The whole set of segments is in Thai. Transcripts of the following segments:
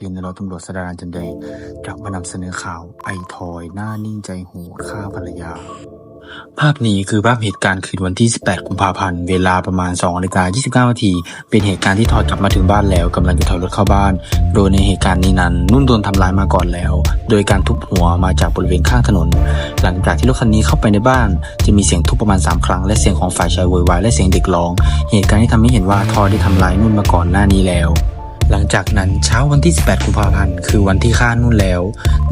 ยืนในร้อยตำรวจสดารานจันแดงกลับมานำเสนอข่าวไอทอย หน้านิ่งใจโหดฆ่าภรรยา ภาพนี้คือภาพเหตุการณ์คืนวันที่ 18 กุมภาพันธ์ เวลาประมาณ2นาฬิกา29นาที เป็นเหตุการณ์ที่ทอยกลับมาถึงบ้านแล้วกำลังจะถอยรถเข้าบ้าน โดยในเหตุการณ์นี้นั้น นุ่นโดนทำร้ายมาก่อนแล้ว โดยการทุบหัวมาจากบริเวณข้างถนน หลังจากที่รถคันนี้เข้าไปในบ้าน จะมีเสียงทุบประมาณ 3 ครั้ง และเสียงของฝ่ายชายโวยวายและเสียงเด็กร้อง เหตุการณ์ที่ทำให้เห็นว่าทอยได้ทำร้ายนุ่นมาก่อนหน้านี้แล้ว หลังจากนั้นเช้าวันที่ 18 กุมภาพันธ์คือวันที่ฆ่านุ่นแล้ว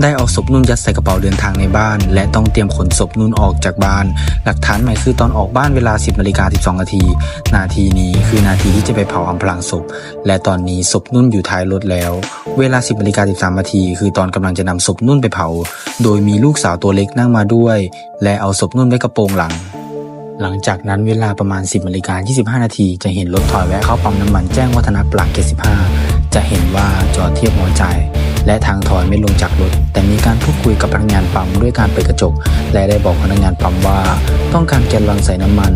ได้เอาศพนุ่นยัดใส่กระเป๋าเดินทางในบ้าน และต้องเตรียมขนศพนุ่นออกจากบ้าน หลักฐานใหม่คือตอนออกบ้านเวลา 10นาฬิกา12นาทีนาทีนี้คือนาทีที่จะไปเผาอำพรางศพ และตอนนี้ศพนุ่นอยู่ท้ายรถแล้ว เวลา 10นาฬิกา13นาทีคือตอนกำลังจะนำศพนุ่นไปเผา โดยมีลูกสาวตัวเล็กนั่งมาด้วย และเอาศพนุ่นไว้กระโปรงหลัง หลังจากนั้นเวลาประมาณ 10นาฬิกา25 นาทีจะเห็นรถถอยแวะเข้าปั๊มน้ำมันแจ้งวัฒนะปลัก75 จะเห็นว่าจอดเทียบหัวใจและทางถอยไม่ลงจากรถ แต่มีการพูดคุยกับพนักงานปั๊มด้วยการเปิดกระจก และได้บอกพนักงานปั๊มว่า ต้องการแกลลอนใส่น้ำมัน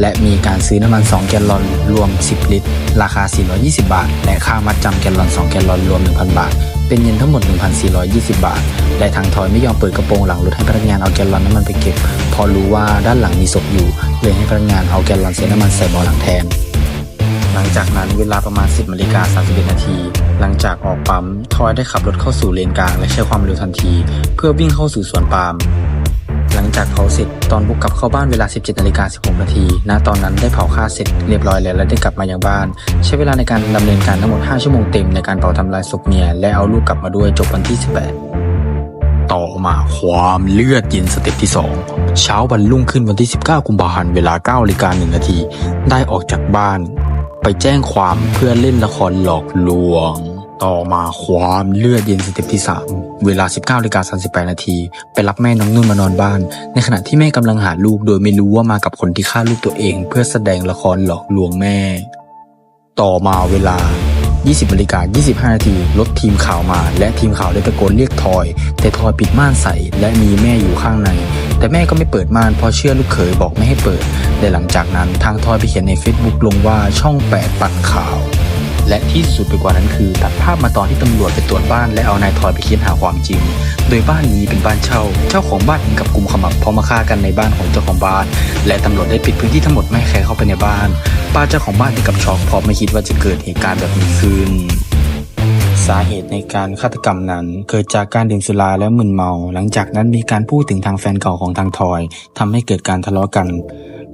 และมีการซื้อน้ำมัน 2 แกลลอนรวม 10 ลิตร ราคา 420 บาท และค่ามัดจำแกลลอน 2 แกลลอนรวม 1,000 บาท เป็นเงินทั้งหมด 1,420 บาท และทางทอยไม่ยอมเปิดกระโปรงหลังรถให้พนักงานเอาแกลลอนน้ำมันไปเก็บ พอรู้ว่าด้านหลังมีศพอยู่ เลยให้พนักงานเอาแกลลอนใส่น้ำมันใส่บาหลังแทนหลังจากนั้นเวลาประมาณ 10นาฬิกา31นาที หลังจากออกปั๊ม ทอยได้ขับรถเข้าสู่เลนกลางและใช้ความเร็วทันที เพื่อวิ่งเข้าสู่สวนปาล์ม หลังจากเผาเสร็จตอนบุกกลับเข้าบ้านเวลา 17นาฬิกา16นาทีณตอนนั้นได้เผาฆ่าเสร็จเรียบร้อยแล้วและได้กลับมายังบ้าน ใช้เวลาในการดำเนินการทั้งหมด 5 ชั่วโมงเต็มในการเผาทำลายศพเมียและเอาลูกกลับมาด้วยจบวันที่ 18 ต่อมาความเลือดเย็นสเต็ปที่ 2 เช้าวันรุ่งขึ้นวันที่ 19 กุมภาพันธ์เวลา9นาฬิกา1นาทีได้ออกจากบ้าน ไปแจ้งความเพื่อเล่นละครหลอกลวง ต่อมาความเลือดเย็นสเต็ปที่ 3 เวลา 19นาฬิกา38นาทีไปรับแม่น้องนุ่นมานอนบ้าน ในขณะที่แม่กำลังหาลูกโดยไม่รู้ว่ามากับคนที่ฆ่าลูกตัวเอง เพื่อแสดงละครหลอกลวงแม่ ต่อมาเวลา 20นาฬิกา25 นาทีรถทีมข่าวมา และทีมข่าวได้ตะโกนเรียกทอย แต่ทอยปิดม่านใส่และมีแม่อยู่ข้างใน แต่แม่ก็ไม่เปิดม่านเพราะเชื่อลูกเขยบอกไม่ให้เปิดและหลังจากนั้นทางทอยไปเขียนใน Facebook ลงว่าช่อง 8 ปั่นข่าว และที่สุดไปกว่านั้นคือ ตัดภาพมาตอนที่ตำรวจไปตรวจบ้านและเอานายทอยไปค้นหาความจริง โดยบ้านนี้เป็นบ้านเช่า เจ้าของบ้านถึงกับกลุ่มขมับพราะมาฆ่ากันในบ้านของเจ้าของบ้าน และตำรวจได้ปิดพื้นที่ทั้งหมดไม่ให้ใครเข้าไปในบ้าน ป้าเจ้าของบ้านถึงกับช็อกเพราะไม่คิดว่าจะเกิดเหตุการณ์แบบนี้ขึ้นสาเหตุในการฆาตกรรมนั้น เกิดจากการดื่มสุราและมึนเมา หลังจากนั้นมีการพูดถึงทางแฟนเก่าของทางทอยทำให้เกิดการทะเลาะกัน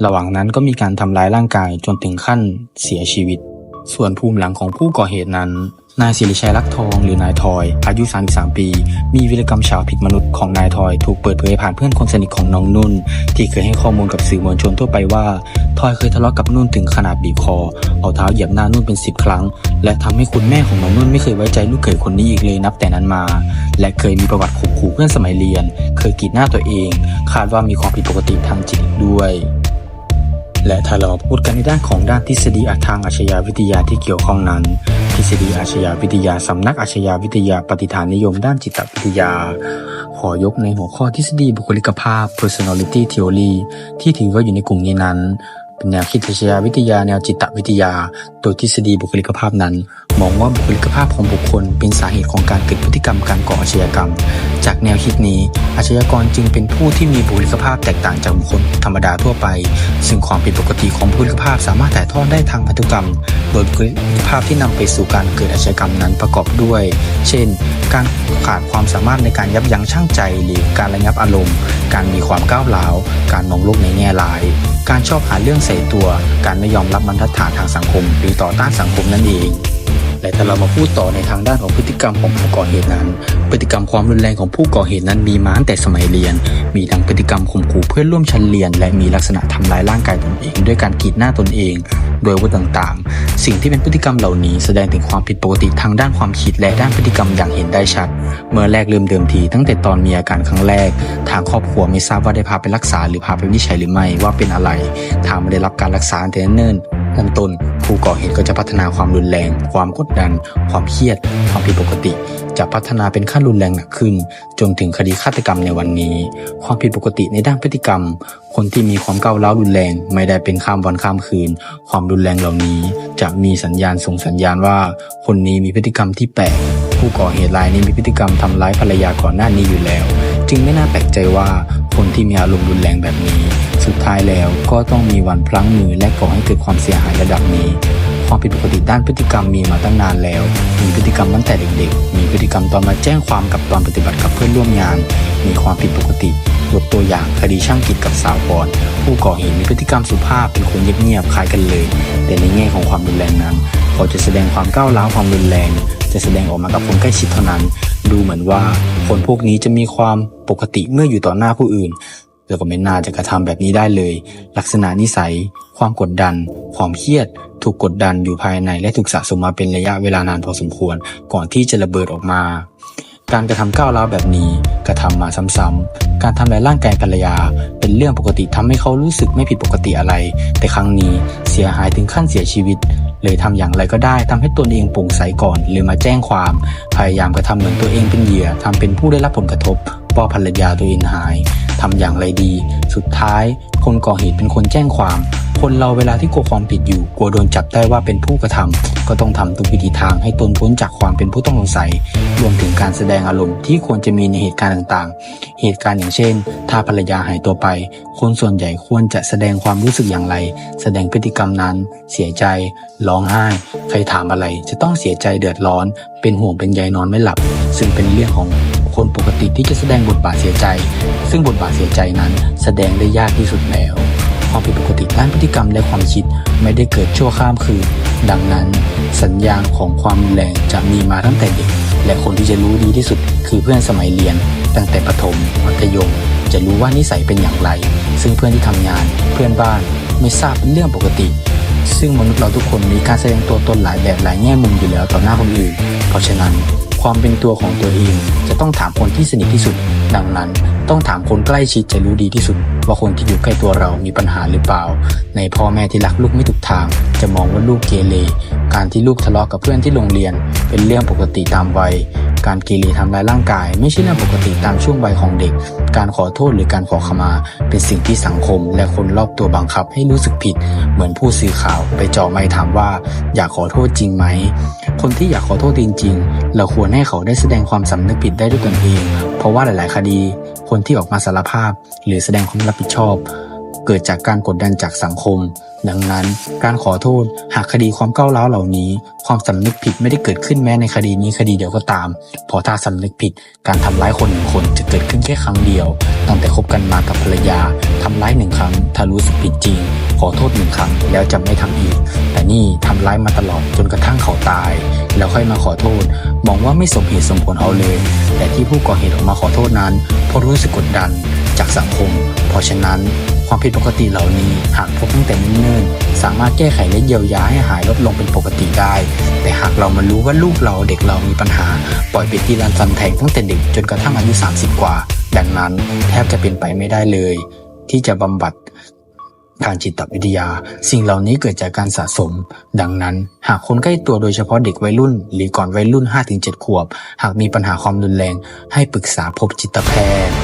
ระหว่างนั้นก็มีการทำร้ายร่างกายจนถึงขั้นเสียชีวิต ส่วนภูมิหลังของผู้ก่อเหตุนั้น นายศิริชัยลักทองหรือนายทอย อายุ 33 ปี มีวิรกรรมเฉาผิดมนุษย์ของนายทอยถูกเปิดเผยผ่านเพื่อนคนสนิทของน้องนุ่น ที่เคยให้ข้อมูลกับสื่อมวลชนทั่วไปว่า ทอยเคยทะเลาะกับนุ่นถึงขนาดบีบคอ เอาเท้าเหยียบหน้านุ่นเป็นสิบครั้ง และทำให้คุณแม่ของน้องนุ่นไม่เคยไว้ใจลูกเขยคนนี้อีกเลยนับแต่นั้นมา และเคยมีประวัติข่มขู่เพื่อนสมัยเรียน เคยกีดหน้าตัวเอง คาดว่ามีความผิดปกติทางจิตด้วย และถ้าเราพูดกันในด้านของด้านทฤษฎีทางอาชญาวิทยาที่เกี่ยวข้องนั้น ทฤษฎีอาชญาวิทยาสำนักอาชญาวิทยาปฏิฐานนิยมด้านจิตวิทยา ขอยกในหัวข้อทฤษฎีบุคลิกภาพ personality theory ที่ถือว่าอยู่ในกลุ่มนี้นั้น เป็นแนวคิดอาชญาวิทยาแนวจิตวิทยา โดยทฤษฎีบุคลิกภาพนั้น มองว่าบุคลิกภาพของบุคคล เป็นสาเหตุของการเกิดพฤติกรรมการก่ออาชญากรรม จากแนวคิดนี้อาชญากรจึงเป็นผู้ที่มีบุคลิกภาพแตกต่างจากบุคคลธรรมดาทั่วไป ซึ่งความผิดปกติของบุคลิกภาพสามารถถ่ายทอดได้ทางพันธุกรรมโดยบุคลิภาพที่นำไปสู่การเกิดอาชญากรรมนั้นประกอบด้วย เช่น การขาดความสามารถในการยับยั้งชั่งใจ หรือการระงับอารมณ์ การมีความก้าวร้าว การมองโลกในแง่ร้าย การชอบหาเรื่องใส่ตัว การไม่ยอมรับบรรทัดฐานทางสังคมหรือต่อต้านสังคมนั่นเอง และถ้าเรามาพูดต่อในทางด้านของพฤติกรรมของผู้ก่อเหตุนั้น พฤติกรรมความรุนแรงของผู้ก่อเหตุนั้นมีมาตั้งแต่สมัยเรียน มีทั้งพฤติกรรมข่มขู่เพื่อนร่วมชั้นเรียน และมีลักษณะทำร้ายร่างกายตนเอง ด้วยการกรีดหน้าตนเอง โดยวุธต่างๆ สิ่งที่เป็นพฤติกรรมเหล่านี้ แสดงถึงความผิดปกติทางด้านความคิดและด้านพฤติกรรมอย่างเห็นได้ชัด เมื่อแรกเริ่มเดิมทีตั้งแต่ตอนมีอาการครั้งแรก ทางครอบครัวไม่ทราบว่าได้พาไปรักษาหรือพาไปวินิจฉัยหรือไม่ว่าเป็นอะไร ทางไม่ได้รับการรักษาแต่เนิ่นๆเริ่มต้น ผู้ก่อเหตุก็จะพัฒนาความรุนแรง ความกดดัน ความเครียด ความผิดปกติ จะพัฒนาเป็นขั้นรุนแรงหนักขึ้น จนถึงคดีฆาตกรรมในวันนี้ ความผิดปกติในด้านพฤติกรรม คนที่มีความก้าวร้าวรุนแรง ไม่ได้เป็นข้ามวันข้ามคืน ความรุนแรงเหล่านี้ จะมีสัญญาณส่งสัญญาณว่า คนนี้มีพฤติกรรมที่แปลกผู้ก่อเหตุรายนี้มีพฤติกรรมทำร้ายภรรยาก่อนหน้านี้อยู่แล้ว จึงไม่น่าแปลกใจว่า คนที่มีอารมณ์รุนแรงแบบนี้ สุดท้ายแล้วก็ต้องมีวันพลั้งมือและก่อให้เกิดความเสียหายระดับนี้ ความผิดปกติด้านพฤติกรรมมีมาตั้งนานแล้ว มีพฤติกรรมตั้งแต่เด็กๆ มีพฤติกรรมตอนมาแจ้งความกับตอนปฏิบัติกับเพื่อนร่วมงาน มีความผิดปกติยกตัวอย่างคดีช่างกิจกับสาวพรผู้ก่อเหตุมีพฤติกรรมสุภาพเป็นคนเงียบๆคล้ายกันเลย แต่ในแง่ของความรุนแรงนั้นเขาจะแสดงความก้าวร้าวความรุนแรง จะแสดงออกมากับคนใกล้ชิดเท่านั้น ดูเหมือนว่าคนพวกนี้จะมีความปกติเมื่ออยู่ต่อหน้าผู้อื่น เธอก็ไม่น่าจะกระทำแบบนี้ได้เลย ลักษณะนิสัย ความกดดัน ความเครียด ถูกกดดันอยู่ภายในและถูกสะสมมาเป็นระยะเวลานานพอสมควร ก่อนที่จะระเบิดออกมา การกระทำก้าวร้าวแบบนี้กระทำมาซ้ำๆ การทำลายร่างกายภรรยา เป็นเรื่องปกติทำให้เขารู้สึกไม่ผิดปกติอะไร แต่ครั้งนี้เสียหายถึงขั้นเสียชีวิต เลยทำอย่างไรก็ได้ทำให้ตนเองโปร่งใสก่อนหรือมาแจ้งความ พยายามกระทำเหมือนตัวเองเป็นเหยื่อทำเป็นผู้ได้รับผลกระทบว่าภรรยาตัวเองหายทำอย่างไรดี สุดท้าย คนก่อเหตุเป็นคนแจ้งความ คนเราเวลาที่กลัวความผิดอยู่ กลัวโดนจับได้ว่าเป็นผู้กระทำก็ต้องทำทุกวิธีทางให้ตนพ้นจากความเป็นผู้ต้องสงสัย รวมถึงการแสดงอารมณ์ที่ควรจะมีในเหตุการณ์ต่างๆ เหตุการณ์อย่างเช่น ถ้าภรรยาหายตัวไป คนส่วนใหญ่ควรจะแสดงความรู้สึกอย่างไร แสดงพฤติกรรมนั้น เสียใจ ร้องไห้ ใครถามอะไร จะต้องเสียใจเดือดร้อน เป็นห่วงเป็นใยนอนไม่หลับ ซึ่งเป็นเรื่องของ คนปกติที่จะแสดงบทบาทเสียใจ ซึ่งบทบาทเสียใจนั้นแสดงได้ยากที่สุดแล้ว ความผิดปกติด้านพฤติกรรมและความคิดไม่ได้เกิดชั่วข้ามคืน ดังนั้น สัญญาณของความรุนแรงจะมีมาตั้งแต่เด็ก และคนที่จะรู้ดีที่สุด คือเพื่อนสมัยเรียน ตั้งแต่ประถมมัธยม จะรู้ว่านิสัยเป็นอย่างไร ซึ่งเพื่อนที่ทำงาน เพื่อนบ้านไม่ทราบเป็นเรื่องปกติซึ่งมนุษย์เราทุกคนมีการแสดงตัวตนหลายแบบหลายแง่มุมอยู่แล้วต่อหน้าคนอื่น เพราะฉะนั้น ความเป็นตัวของตัวเอง จะต้องถามคนที่สนิทที่สุด ดังนั้นต้องถามคนใกล้ชิดจะรู้ดีที่สุด ว่าคนที่อยู่ใกล้ตัวเรามีปัญหาหรือเปล่า ในพ่อแม่ที่รักลูกไม่ถูกทาง จะมองว่าลูกเกเรการที่ลูกทะเลาะกับเพื่อนที่โรงเรียน เป็นเรื่องปกติตามวัย การกเรทำร้ายร่างกาย ไม่ใช่เรื่องปกติตามช่วงวัยของเด็ก การขอโทษหรือการขอขมา เป็นสิ่งที่สังคม และคนรอบตัวบังคับให้รู้สึกผิด เหมือนผู้สื่อข่าวไปจ่อไมค์ถามว่า อยากขอโทษจริงไหม คนที่อยากขอโทษจริงๆ เราควรให้เขาได้แสดงความสำนึกผิดได้ด้วยตนเอง เพราะว่าหลาย ๆ คดี คนที่ออกมาสารภาพ หรือแสดงความรับผิดชอบ เกิดจากการกดดันจากสังคม ดังนั้น การขอโทษหากคดีความก้าวร้าวเหล่านี้ ความสำนึกผิดไม่ได้เกิดขึ้นแม้ในคดีนี้คดีเดียวก็ตามเพราะถ้าสำนึกผิด การทำร้ายคนหนึ่งคนจะเกิดขึ้นแค่ครั้งเดียว ตั้งแต่คบกันมากับภรรยาทำร้ายหนึ่งครั้งถ้ารู้สึกผิดจริง ขอโทษหนึ่งครั้งแล้วจะไม่ทำอีก แต่นี่ทำร้ายมาตลอดจนกระทั่งเขาตาย แล้วค่อยมาขอโทษ มองว่าไม่สมเหตุสมผลเอาเลย แต่ที่ผู้ก่อเหตุออกมาขอโทษนั้นเพราะรู้สึกกดดันจากสังคม เพราะฉะนั้น ความผิดปกติเหล่านี้หากพบตั้งแต่เนิ่นๆสามารถแก้ไขและเยียวยาให้หายลดลงเป็นปกติได้ แต่หากเรามารู้ว่าลูกเราเด็กเรามีปัญหา ปล่อยไปตีรันฟันแทงตั้งแต่เด็กจนกระทั่งอายุ 30 กว่า ดังนั้นแทบจะเป็นไปไม่ได้เลย ที่จะบำบัดทางจิตวิทยา สิ่งเหล่านี้เกิดจากการสะสม ดังนั้น หากคนใกล้ตัวโดยเฉพาะเด็กวัยรุ่น หรือก่อนวัยรุ่น 5-7 ขวบ หากมีปัญหาความรุนแรง ให้ปรึกษาพบจิตแพทย์